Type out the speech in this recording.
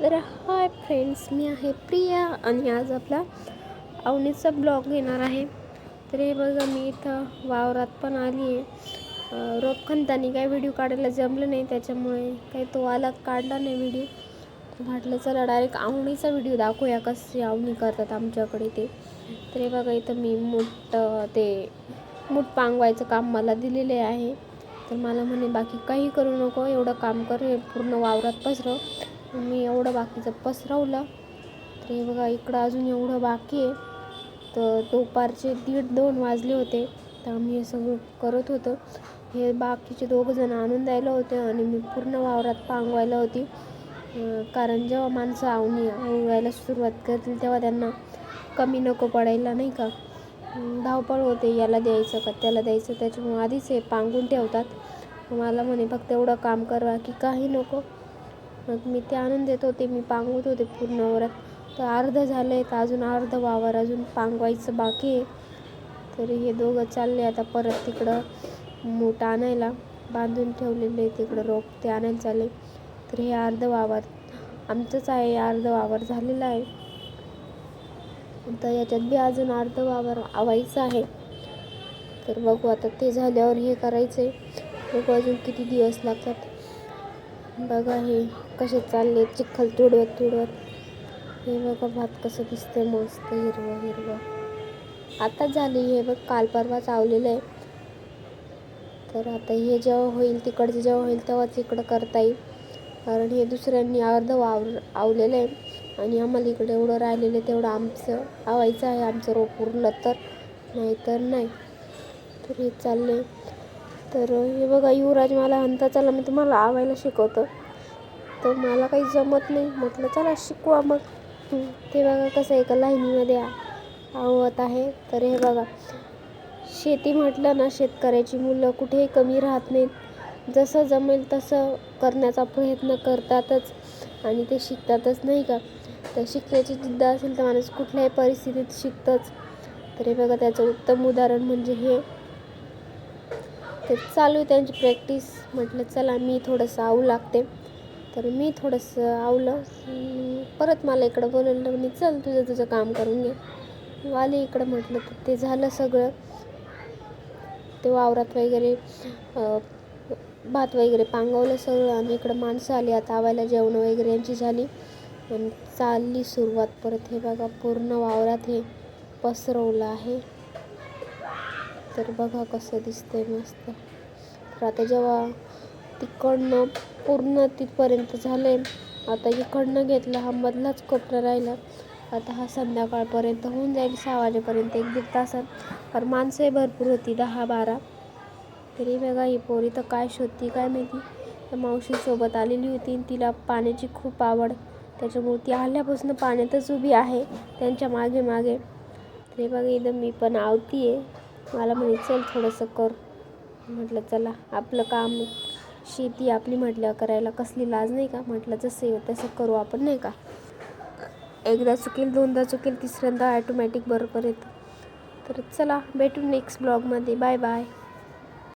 तर hi friends मी आहे प्रिया आणि आज आपला आवणीचा ब्लॉग येणार आहे. तर हे बघा मी इथं वावरात पण आली आहे. रोपखंतानी काही व्हिडिओ काढायला जमलं नाही त्याच्यामुळे काही तो आला काढला नाही व्हिडिओ. म्हटलं चला डायरेक्ट आवणीचा व्हिडिओ दाखवूया कशी आवणी करतात आमच्याकडे ते. तर हे बघा इथं मी मूठ ते मूठ पांगवायचं काम मला दिलेले आहे. तर मला म्हणे बाकी काही करू नको एवढं काम कर हे पूर्ण वावरात पसरव. मी एवढं बाकीचं पसरवलं. तर हे बघा इकडं अजून एवढं बाकी आहे. तर दुपारचे दीड दोन वाजले होते. तर आम्ही हे सगळं करत होतो. हे बाकीचे दोघं जण आणून द्यायला होते आणि मी पूर्ण वावरात पांगवायला होती. कारण जेव्हा माणसं आवणी आवडायला सुरुवात करतील तेव्हा त्यांना कमी नको पडायला नाही का? धावपळ होते याला द्यायचं का त्याला द्यायचं. त्याच्यामुळे आधीच हे पांगून ठेवतात. मला म्हणे फक्त एवढं काम करा की काही नको. मग मी ते आणून देत होते मी पांगवत होते पूर्ण वरात तर अर्धं झालं आहे तर अजून अर्धं वावर अजून पांगवायचं बाकी आहे. तर हे दोघं चालले आता परत तिकडं मूठ आणायला. बांधून ठेवलेले तिकडं रोप ते आणायला चालले. तर हे अर्धं वावर आमचंच आहे हे वावर झालेलं आहे. तर याच्यात बी अजून अर्धं वावर आवायचं आहे. तर बघू आता ते झाल्यावर हे करायचं आहे बघू अजून किती दिवस लागतात. बघा हे कसे चालले चिखल तुडवत तुडवत. हे बघा भात कसं दिसतंय मस्त हिरवं हिरवं. आता झाली हे बघ काल परवा चावलेलं आहे. तर आता हे जेव्हा होईल तिकडचं जेव्हा होईल तेव्हाच इकडं करता येईल. कारण हे दुसऱ्यांनी अर्ध वावर आवलेलं आहे. आणि आम्हाला इकडे एवढं राहिलेलं आहे तेवढं आमचं आवायचं आहे आमचं रोप उरलं तर. नाही तर नाही. तर हे चाललं आहे तर हे बघा युवराज मला म्हणता चला मी तुम्हाला लावायला शिकवतो. तर मला काही जमत नाही. म्हटलं चला शिकवा मग. ते बघा कसं एका लाईनीमध्ये आवत आहे. तर हे बघा शेती म्हटलं ना शेतकऱ्याची मुलं कुठेही कमी राहत नाहीत. जसं जमेल तसं करण्याचा प्रयत्न करतातच आणि ते शिकतातच नाही का? तर शिकण्याची जिद्द असेल तर माणूस कुठल्याही परिस्थितीत शिकतंच. तर हे बघा त्याचं उत्तम उदाहरण म्हणजे हे. तर चालू आहे त्यांची प्रॅक्टिस म्हटलं चला मी थोडंसं आवू लागते. तर मी थोडंसं आवलं. परत मला इकडं बोलवलं मी चल तुझं तुझं काम करून घे. आले इकडं म्हटलं तर ते झालं सगळं. ते वावरात वगैरे भात वगैरे पांगवलं सगळं आणि इकडं माणसं आली. आता आवायला जेवणं वगैरे यांची झाली. आणि चालली सुरुवात परत. हे बघा पूर्ण वावरात हे पसरवलं आहे. तर बघा कसं दिसतंय मस्त. तर आता जेव्हा तिकडनं पूर्ण तिथपर्यंत झाले आता इकडनं घेतलं हा मधलाच कोपरा राहिला. आता हा संध्याकाळपर्यंत होऊन जाईल सहा वाजेपर्यंत एक दीड तासात. तर माणसंही भरपूर होती दहा बारा. तरी बघा ही पोरी तर काय शोधती काय माहिती. तर मावशीसोबत आलेली होती आणि तिला पाण्याची खूप आवड. त्याच्यामुळे ती आल्यापासून पाण्यातच उभी आहे त्यांच्या मागे मागे. तरी बघा इथं मी पण आवती आहे मला म्हणे चल थोडंसं कर. म्हटलं चला आपलं काम शेती आपली म्हटल्या करायला कसली लाज नाही का? म्हटलं जसं येऊ तसं करू आपण नाही का? एकदा चुकेल दोनदा चुकेल तिसऱ्यांदा ॲटोमॅटिक बरोबर येतं. तर चला भेटू नेक्स्ट ब्लॉगमध्ये बाय बाय